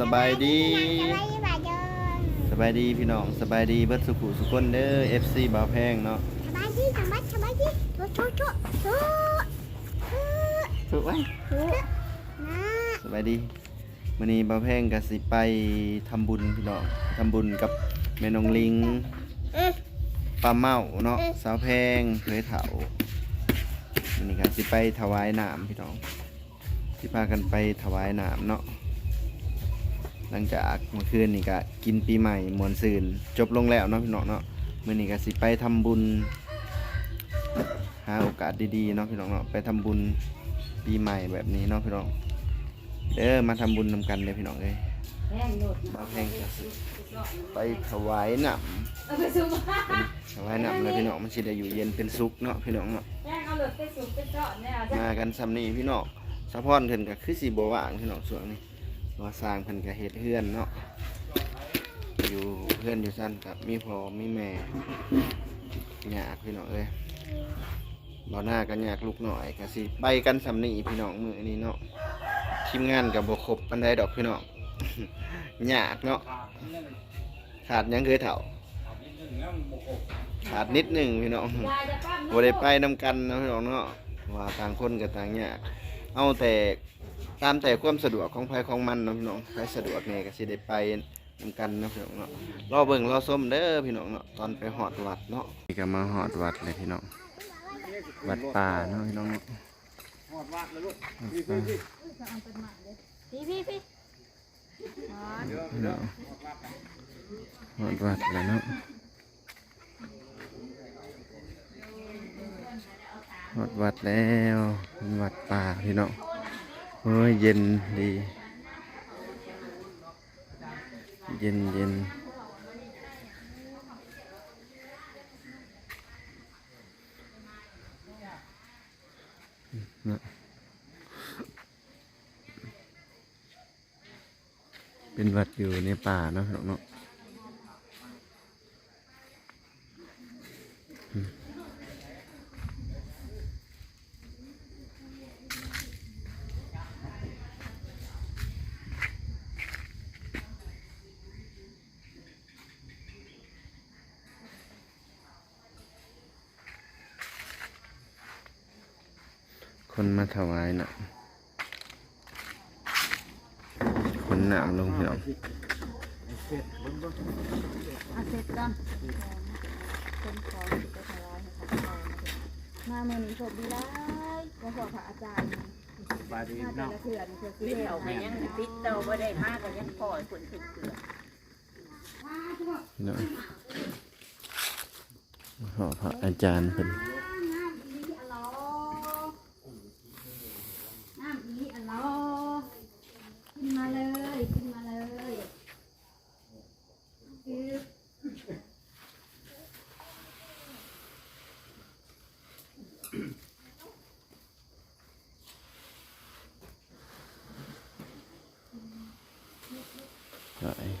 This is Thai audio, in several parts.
สบายดีสบายดีบ่าเดินสบายดีพี่น้องสบายดีเบิดสุขุสุคนเด้อ FC บ่าวแพงเนาะสบายดีสบายสบายดีทุทุทุทุถูกไว้ทุนะสบายดีมื้อนี้บ่าวแพงก็สิไปทำบุญพี่น้องทำบุญกับแม่น้องลิงเออป้าเมาเนาะเอ๊ะสาวแพงเคยเฒ่ามื้อนี้ก็สิไปถวายน้ำพี่น้องสิพากันไปถวายน้ำเนาะ หลังจากเมื่อคืนนี่ก็กินปีใหม่มวนซืนจบลงแล้วเนาะพี่น้องเนาะมื้อนี้ก็สิไปทำบุญ หาโอกาสดีๆเนาะพี่น้องเนาะไปทำบุญปีใหม่แบบนี้เนาะพี่น้องเด้อมาทำบุญนำกันเลยพี่น้องเลยมาแพงจะสิไปถวายน้เอาไปซุปมาำถวายน้ำเลยพี่น้องมันสิได้อยู่เย็นเป็นสุขเนาะพี่น้องเนาะแจ้งเอาเลยไปซุปไปเจาะเนี่ยจ้ะมากันซ้ำนี่พี่น้องสะพอนเพิ่นก็คือสิบ่ว่างพี่น้องส่วนนี้ ว่าสร้างเพิ่นก็เฮ็ดเฮือนเนาะอยู่เพื่อนอยู่ซั่นกับมีพ่อมีแม่ยากพี่น้องเอ้ยบ่หน้ากันยากลูกหน่อยก็สิไปกันซ้ำนี่พี่น้องมือนี้เนาะทีมงานก็บ่ครบปานใดดอกพี่น้องยากเนาะขาดยังเคยเฒ่าขาดนิดหนึ่งพี่น้องบ่ได้ไปนำกันนะพี่น้องเนาะว่าต่างคนกับต่างยากเอาแต่ ตามแต่ความสะดวกของใครของมันเนาะพี่น้องใครสะดวกเนี่ยก็สิได้ไปนำกันเนาะพี่น้องเนาะรอเบิ่งรอส้มเด้อพี่น้องเนาะตอนไปหอดวัดเนาะนี่ก็มาหอดวัดเลยพี่น้องวัดป่าเนาะพี่น้องเนาะหอดวัดเลยลูกพี่พี่พี่พี่น้องหอดวัดเลยเนาะหอดวัดแล้ววัดป่าพี่น้อง โอ้ยเย็นดี เย็นเย็นนะเป็นวัดอยู่ในป่าเนาะน้องเนาะ คนมาถวายน่ะคนหนามลงพี่น้องเอาเสร็จก่อนคนของไปถวายให้เขามาเมื่อนี้โชคดีได้ก็ขอพระอาจารย์มาแต่ละเถื่อนเถื่อนติดเอาไปยังติดเตาบ่ได้มากก็ยังพอคนถึงเกลือพี่น้องขอพระอาจารย์เป็น น้ำอีอัลโลน้ำอีอัลโลขึ้นมาเลยขึ้นมาเลยคือ ไหวพี่น้อง โอ้ปุ๊กปีเลยเนาะอันนี้มาคือบ่เคยเห็นมาแล้วมาเห็นเลยอืมสวยงามจริงๆมากราบได้ลูกงามดี มากราบกราบพระอาจารย์ม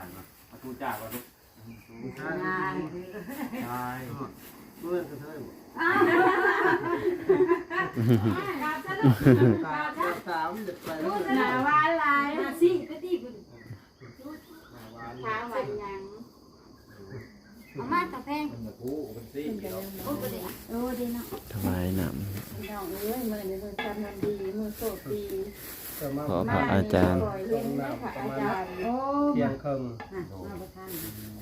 ามาทูจากว่าลูกงานใช่เพื่อนกระเทย อ้าวกราบซะลูกกระด็กไปลูกหนาวานหลายมาสิก็ดีบุญทางวันยังเอามาตะแพงมันจะคู่มันซี่โอ้บ่ได้โอ้ดีเนาะถวายน้พี่น้องเอ้ยมือนี้เพิ่นทำงานดีมือโชคดีขอพระอาจารย์บ่อยเห็นไหมพระอาจารย์อ้เที่ยงครึ่งมามาประทาน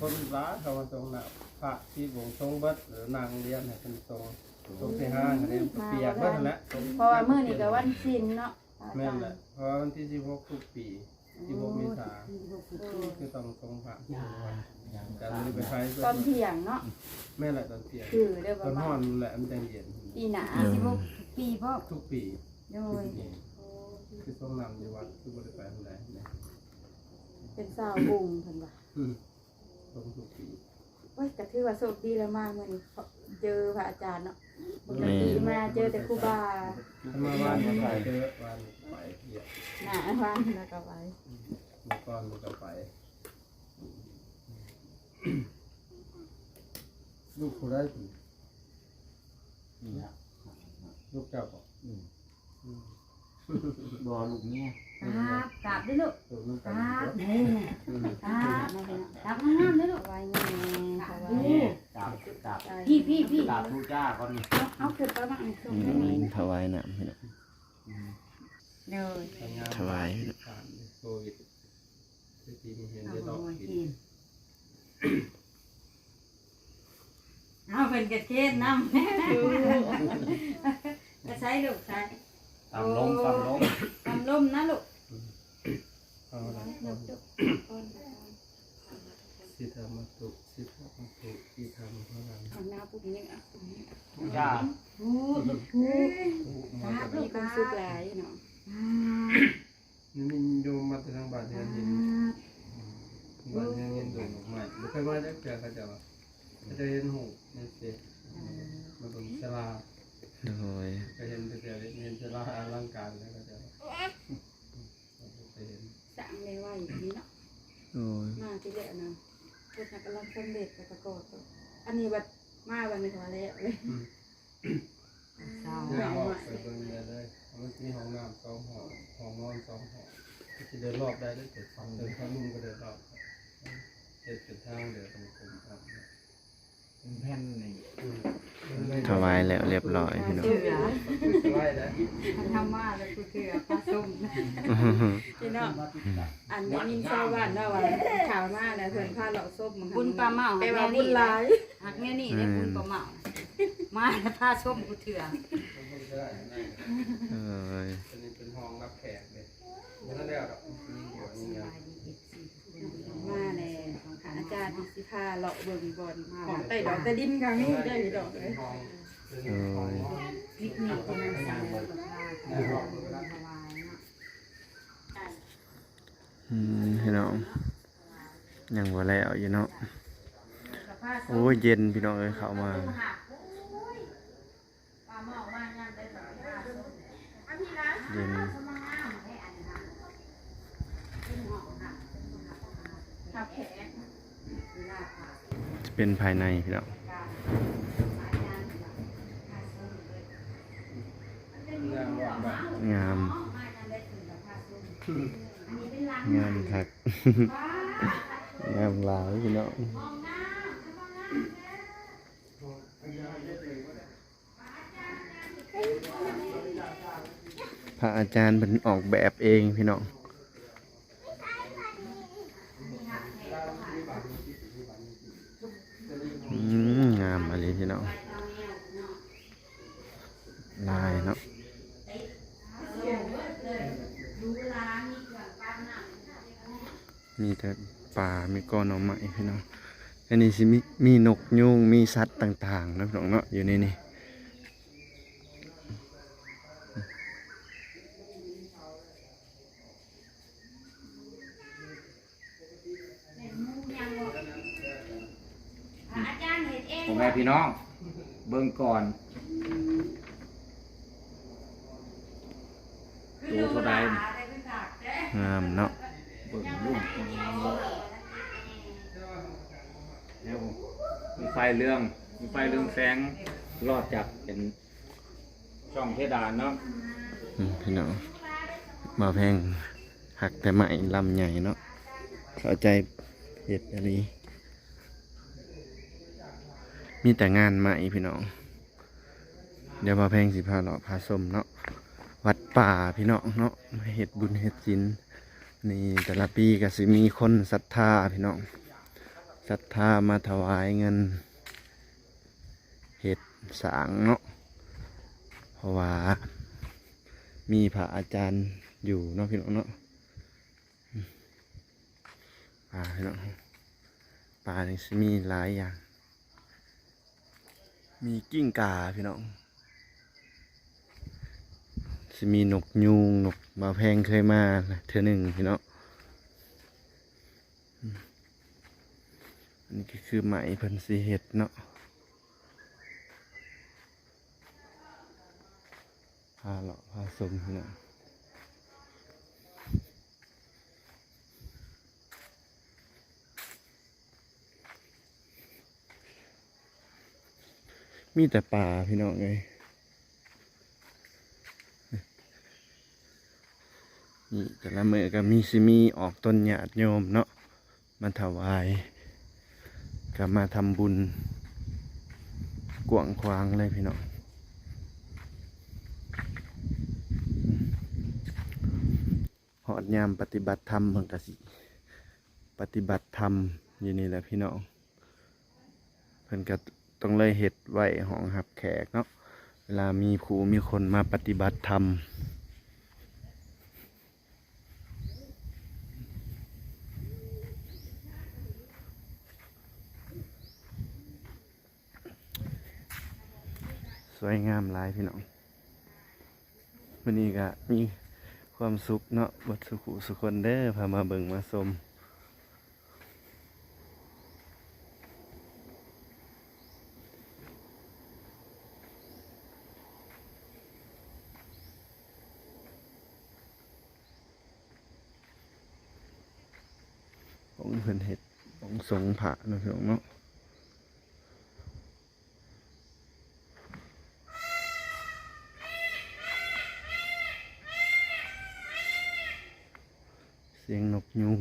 คนร้าเขามาตรงน่ะพ ระที่วงทรงเบิดหรือนางเลี้ยงให้เป็นทรงทรงที่ห้างอันนี้เปียกเบิดนั่นแหละทรงเพราะว่ามื้อนี้ก็วันศีลเนาะแม่นแหละเพราะว่าวันที่16ทุกปี16เมษาคือต้องทรงพระที่วันการนี้ไปใช้ตอนเที่ยงเนาะแม่นแหละตอนเที่ยงคือเด้อตปอระนมาห้อณนแหละมันจะเย็นปีหน้า16ปีพ่อทุกปีโดยคือทรงนำอยู่วัดคือบริไปทางใดเนี่ยเป็นสาวบุงเพิ่นว่าอืมทรงทุกปี โอ้ยก็ถือว่าโชคดีแล้วมากมื้อนี้เจอพระอาจารย์เนาะปกติมาเจอแต่ครูบาถ้ามาบ้านมันไปเจอบ้านไปเหี้ยหน้าฟังแล้วก็ไปเมื่อก่อนมันก็ไป ลูกผู้ได้ผนี่นะลูกเจ้าบอกอืม บอลูกเนี่ยครับกราบด้วยลูกลูกน้องคกันรับเยอะนี่อืมครับครับงามๆด้วยลูกไว้แม่เขาไว้นี่กราบกราบพี่พี่พี่กราบทูจ้าก่อนนี่เอาขึ้นไปบ้างส่งอืให้แม่มถวายน้ำพี่น้องเด้อทำงานถวายผ่านโควิดที่ทีมีเห็นได้รอบกินเอาเป็นกระเทียมน้ำจะใช้ลูกใช้ ตามลมตามลมทำลมนะลูกเอาละสิธรรมตุสิธรรมตุสิธรรมพลังเอาหน้าปุ๊บนี่อะทูจ้าครับลูมีกความสุขหลายเนาะนี่มันโยมมาทางบ้านเฮือนหินบ้านเฮือนหินโดนออกมาไม่เคยมาได้เจอเขาจะว่าเขาจะเห็นหูในเฟซมาตรงสลา โดยก็เห็นแต่เห็นสลาอลังการแล้วก็จะไปเห็นสั่งเลยว่าอย่างนี้เนาะโดยมาที่แรกนะเพื่อนกำลังสำเร็จกระโกอบตัวอันนี้วัดมาวันนี้ขอแล้วเลยเศร้าเนี่ยบอกไปเบิ่งเลยเลยมันมีห้องน้ำสองห้องห้องนอนสองห้องจะเดินรอบได้ด้วยเจ็ดฟังเดินข้าลุ่มก็เดินรอบเจ็ดจุดทางเดินตรงกลมครับ แผ่นนี่ถวายแล้วเรียบร้อยพี่น้องเสือสบายแล้วมันทำมาแล้วคือคือปลาส้มพี่น้องอันนี้มินชาวบ้านเนาะว่าข่าวมาแล้วเพื่อนพาเลาะส้มมันบุญปลาเมาไปว่าบุญหลายหักแม่นี่ได้บุญปลาเมามาแล้วพาส้มกูเถื่อเอ้ย อันนี้เป็นห้องรับแขกเลยไม่ต้องเรียกหรอกมีเดี๋ยวนี้ครับมาแน่อา จารย์สิพาเลาะเบิ่งบอลของไต่ดอกแต่ดินก็มีได้มีดอกเลยห้องเป็นโอ้ห้องยพิกนิกกันสาวอืมพี่น้องยังบ่แล้วอยู่เนาะโอ้ยเย็นพี่น้องเอ้ยเข้ามาเย็น จะเป็นภายในพี่น้องงานว่างแบบงาม งามคักงามหลายพี่น้องพระอาจารย์เป็นออกแบบเองพี่น้อง อืมงามอะไรพี่น้องลายเนาะมีแต่ป่ามี ก้อนหน่อไม้พี่น้องอันนี้สิมีมีนกยุงมีสัตว์ต่างๆนะพี่น้องเนาะอยู่ในนี้ผมแม่พี่น้อง เบิ่งก่อนตัวเท่าใดงามเนาะ เบิ่งลูกเดี๋ยวมี ไฟเรื่องมีไฟเรื่องแสงรอดจากเป็นช่องเพดานเนาะพี่น้องมาแพงหักแต่ไม้ลำใหญ่เนาะเข้าใจเห็ดอะไรมีแต่งานใหม่พี่น้อง เดี๋ยวมาแพงสิพาเลาะพาสมเนาะวัดป่าพี่น้องเนาะเห็ดบุญเห็ดจินนี่แต่ละปีก็สิมีคนศรัทธาพี่น้อง ศรัทธามาถวายเงินเห็ดสางเนาะเพราะว่ามีพระอาจารย์อยู่เนาะพี่น้องเนาะป่าพี่น้องป่านี่มีหลายอย่าง มีกิ้งก่าพี่น้องสิมีนกยูงนกมาแพงเคยมาเธอหนึ่งพี่น้องอืม อันนี้ก็คือไหมเพิ่นสีเห็ดเนาะพาเลาะพาสมพี่น้องมีแต่ป่าพี่น้องเลยนี่แต่ละมือก็มีสิมีออกต้นหยาดโยมเนาะมาถวาย ก็มาทำบุญกวางควางเลยพี่น้องหอดยามปฏิบัติธรรมเพิ่นกสิ ปฏิบัติธรรมอยู่นี่แหละพี่น้องเพิ่นก็ต้องเลยเฮ็ดไว้ห้องหับแขกเนาะเวลามีครูมีคนมาปฏิบัติธรรม วยงามหลายพี่น้องวันนี้ก็มีความสุขเนาะบัดสุขุสุคนเด้อพามาเบิ่งมาชมของเพิ่นเฮ็ดของสงฆ์พระนาะพี่น้องเนาะ เสียงนกยูง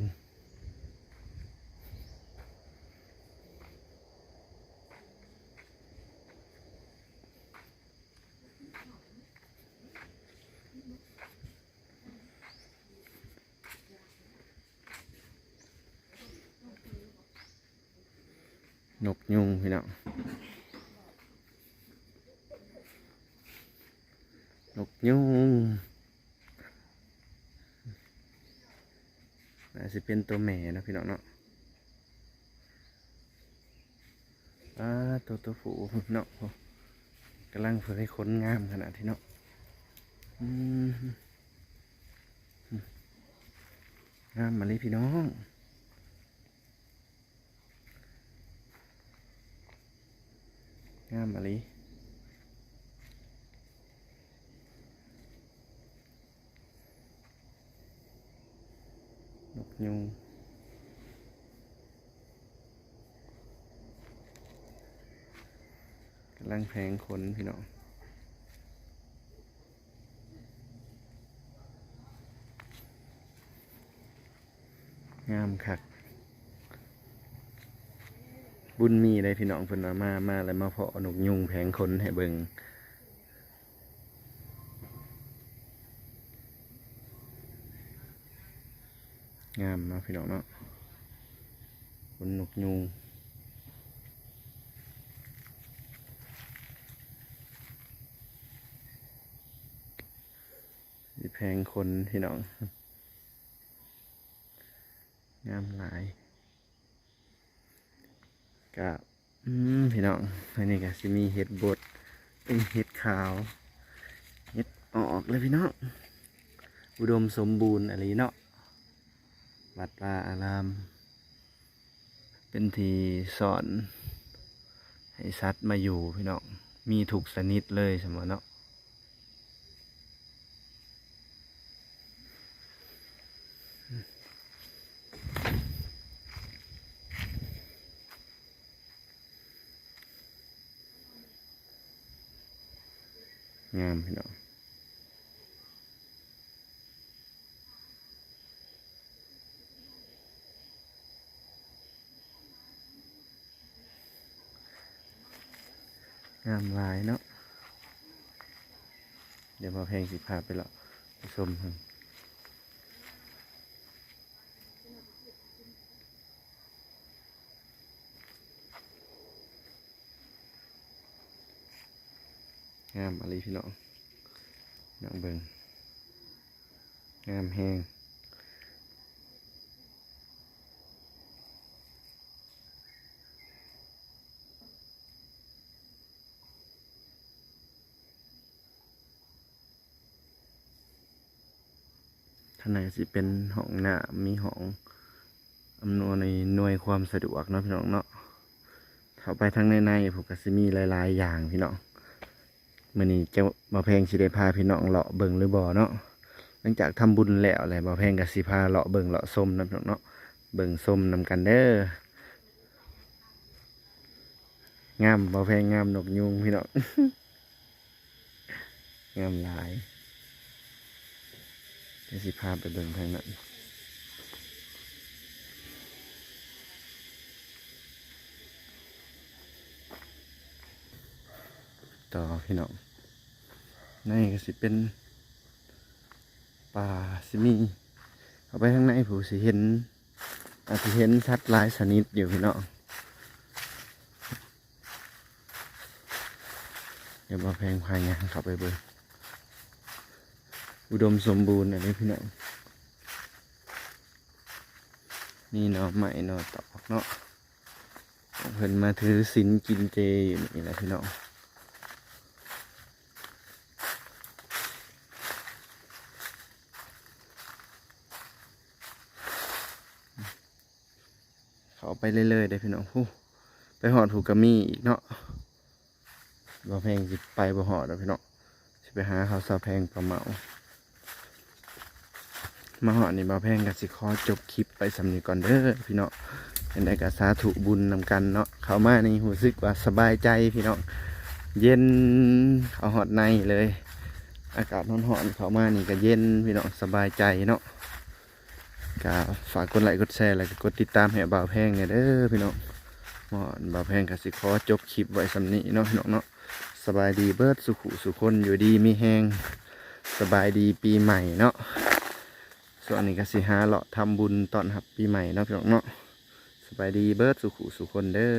น กยุงพี่น้องนกยุงอาจะเป็นตัวแม่นะพี่น้องเนาะอ่าตัวตัวผู้เนาะกำลังเผยขนงามขนาดที่เนาะงามมาเลยพี่น้อง งามมาเลย ยุงกำลังแพงขนพี่น้องงามคักบุญมีได้พี่น้องเพิ่นามามาแล้วมาเพาะนกยุงแผงขนให้เบิง งามนาะพี่น้องเนาะขนนกยุงมีแพงคนพี่น้อง งามหลายกับพี่น้องอันนี้ก็สิมีเห็ดบดเป็นเห็ดขาวเห็ดออกเลยพี่น้อง อุดมสมบูรณ์อะไรเนาะ วัดป่าอาราม เป็นที่สอน ให้สัตว์มาอยู่พี่น้องมีถูกสนิทเลยสมอเนาะงามพี่น้องามหลายเนาะ เดี๋ยวมาเพงสิพาไปล้วไปชมกันงามอะไรพี่น้องน้องเบิงงามแหง ท่างในสิเป็นห้องน้ำมีห้องอำนวยในหน่วยความสะดวกเนาะพี่น้องเนาะเข้าไปทางในในๆผมก็สิมีหลายๆ อย่างพี่น้องมื้อนี้จะบ่แพงสิได้พาพี่น้องเลาะเบิ่งหรือบ่อเนาะหลังจากทำบุญแล้วแหละบ่แพงก็สิพาเลาะเบิ่งเลาะส้มนำพี่น้องเนาะเบิ่งส้มนำกันเด้องามบ่แพงงามนกยุงพี่น้องงามหลาย เดี๋ยวสิพาไปเบิ่งทางนั้นต่อพี่น้องนี่ก็สิเป็นป่าสิมีเอาไปข้างในผู้สิเห็น อาจจะเห็นชัดหลายชนิดอยู่พี่น้องเดี๋ยวมาแพงพายงานเข้าไปเบิ่ง อุดมสมบูรณ์อันนี้พี่น้องนี่เนาะใหม่เนาะตอกเนาะเพิ่นมาถือศีลกินเจอยู่นี่แหละพี่น้องเขาไปเรื่อยๆได้พี่น้องผู้ไปหอดผูกกะมีอีกเนาะบ่แพงสิไปบ่หอดแล้วพี่น้องสิไปหาเขาวสาแพงปลาเหมา มาหอดนี่บ่แพงกับสิขอจบคลิปไปสำนีก่อนเด้อพี่เน้องเป็นได้กับสาธุบุญนำกันเนาะเข้ามาในี่รู้สึกว่าสบายใจพี่เน้องเย็นเอาหอดในเลย อากาศร้อนๆเข้ามานี่ก็เย็นพี่เน้องสบายใจเนาะก็ฝากกดไลค์กดแชร์แล้วก็กดติดตามให้บ่าวแพงเนี่ยเด้อพี่เน้องมาหอดบ่าวแพงกับสิขอจบคลิปไว้สำนีเนาะพี่น้องเนาะสบายดีเบิดสุขุสุคนอยู่ดีมีแหงสบายดีปีใหม่เนาะ ส่วนนี้ก็สิหาเลาะทำบุญตอนหับปีใหม่เนาะพี่น้องเนาะสบายดีเบิร์ดสุขุสุคนเด้อ